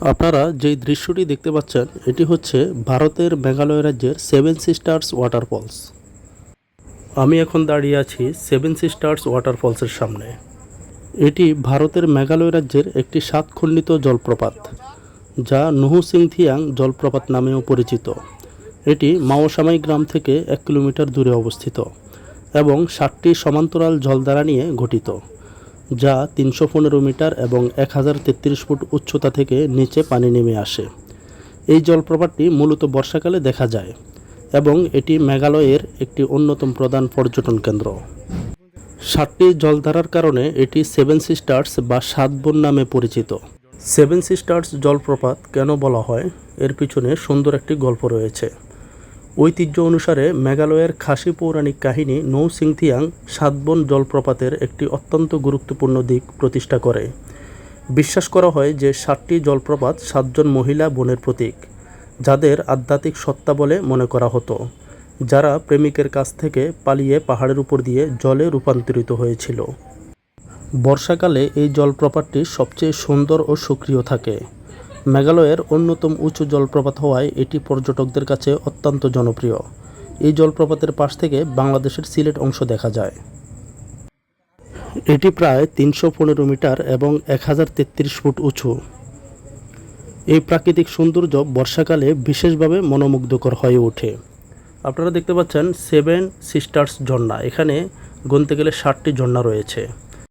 আপনারা যেই দৃশ্যটি দেখতে পাচ্ছেন, এটি হচ্ছে ভারতের মেঘালয় রাজ্যের সেভেন সিস্টার্স ওয়াটারফলস আমি এখন দাঁড়িয়ে আছি সেভেন সিস্টার্স ওয়াটারফলসের সামনে। এটি ভারতের মেঘালয় রাজ্যের একটি সাতখণ্ডিত জলপ্রপাত, যা নুহু সিংথিয়াং জলপ্রপাত নামেও পরিচিত। এটি মাওসামাই গ্রাম থেকে এক কিলোমিটার দূরে অবস্থিত এবং ষাটটি সমান্তরাল জলধারা নিয়ে গঠিত। যা তিনশো পনেরো মিটার এবং এক হাজার তেত্রিশ ফুট উচ্চতা থেকে নিচে পানি নেমে আসে। এই জলপ্রপাতটি মূলত বর্ষাকালে দেখা যায় এবং এটি মেঘালয়ের একটি অন্যতম প্রধান পর্যটন কেন্দ্র। সাতটি জলধারার কারণে এটি সেভেন সিস্টার্স বা সাত বোন নামে পরিচিত। সেভেন সিস্টার্স জলপ্রপাত কেন বলা হয়? এর পিছনে সুন্দর একটি গল্প রয়েছে। ঐতিহ্য অনুসারে মেঘালয়ের খাসি পৌরাণিক কাহিনী নৌ সিংথিয়াং সাতবন জলপ্রপাতের একটি অত্যন্ত গুরুত্বপূর্ণ দিক প্রতিষ্ঠা করে। বিশ্বাস করা হয় যে সাতটি জলপ্রপাত সাতজন মহিলা বোনের প্রতীক, যাদের আধ্যাত্মিক সত্তা বলে মনে করা হতো, যারা প্রেমিকের কাছ থেকে পালিয়ে পাহাড়ের উপর দিয়ে জলে রূপান্তরিত হয়েছিল। বর্ষাকালে এই জলপ্রপাতটি সবচেয়ে সুন্দর ও সক্রিয় থাকে। মেঘালয়ের অন্যতম উঁচু জলপ্রপাত হওয়ায় এটি পর্যটকদের কাছে অত্যন্ত জনপ্রিয়। এই জলপ্রপাতের পাশ থেকে বাংলাদেশের সিলেট অংশ দেখা যায়। এটি প্রায় তিনশো পনেরো মিটার এবং এক হাজার তেত্রিশ ফুট উঁচু। এই প্রাকৃতিক সৌন্দর্য বর্ষাকালে বিশেষভাবে মনোমুগ্ধকর হয়ে ওঠে। আপনারা দেখতে পাচ্ছেন সেভেন সিস্টার্স ঝর্ণা। এখানে গুনতে গেলে ষাটটি ঝর্ণা রয়েছে।